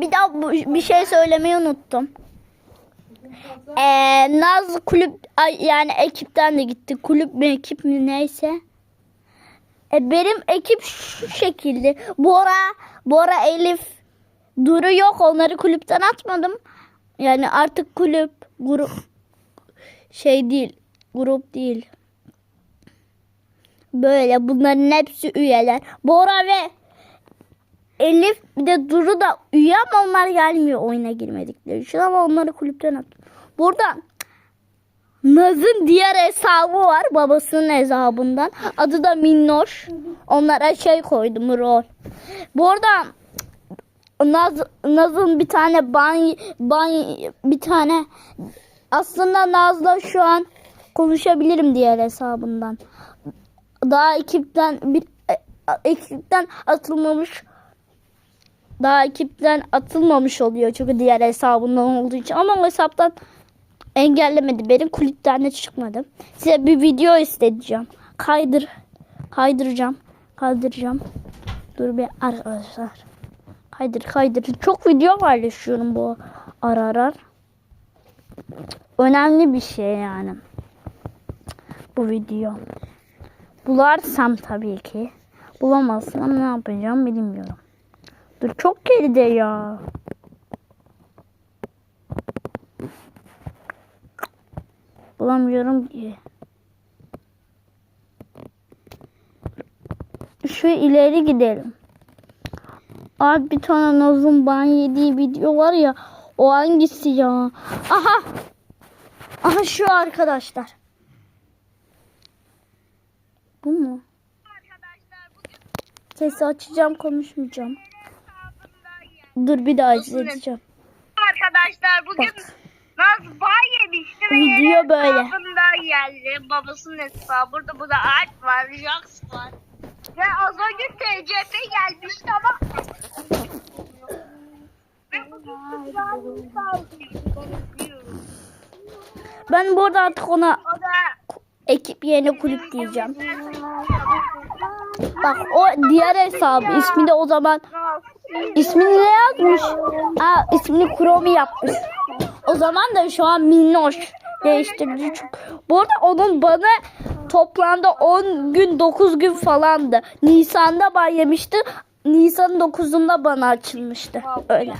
bir daha bir şey söylemeyi unuttum. Ee, Naz kulüp yani ekipten de gitti. Kulüp mü ekip mi neyse. E, benim ekip şu şekilde. Bora, Bora, Elif, Duru yok. Onları kulüpten atmadım. Yani artık kulüp, grup şey değil. Grup değil. Böyle bunların hepsi üyeler. Bora ve Elif bir de Duru da üye ama onlar gelmiyor oyuna girmedikleri için ama onları kulüpten at. Burada Naz'ın diğer hesabı var babasının hesabından. Adı da Minnoş. Onlara şey koydum rol. Bu Naz, Naz'ın bir tane ban, ban bir tane aslında Naz'la şu an konuşabilirim diğer hesabından. Daha ekipten bir e, ekipten atılmamış daha ekipten atılmamış oluyor çünkü diğer hesabından olduğu için ama o hesaptan engellemedi. Benim kulüpten de çıkmadı. Size bir video isteyeceğim. Kaydır kaydıracağım. Kaydıracağım. Dur bir arkadaşlar. Kaydır kaydır. Çok video paylaşıyorum bu ara ara. Önemli bir şey yani. Bu video. Bularsam tabii ki. Bulamazsam ne yapacağım bilmiyorum. Dur çok geride ya. Bulamıyorum ki. Şu ileri gidelim. Abi bir tane Naz'ın ban yediği video var ya. O hangisi ya? Aha. Aha şu arkadaşlar. Bu mu? Sesi açacağım konuşmayacağım. Dur bir daha izleyeceğim. Arkadaşlar bugün Bak. Naz bay yemişti ve Video yeni böyle. hesabında geldi. Babasının hesabı. Burada burada Alp var, Jax var. Ve az önce TCP gelmişti ama ve bugün. Ben burada artık ona O da ekip yerine kulüp diyeceğim. Bak o diğer hesabı ismi de o zaman ismini ne yazmış? Aa ismini Chrome yapmış. O zaman da şu an Minnoş değiştirdi çünkü. Bu arada onun bana toplamda 10 gün 9 gün falandı. Nisan'da ban yemişti. Nisan'ın 9'unda bana açılmıştı. Öyle.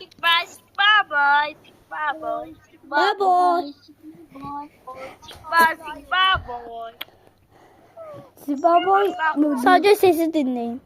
Çık baş, Zibaboy sadece sesi dinleyin.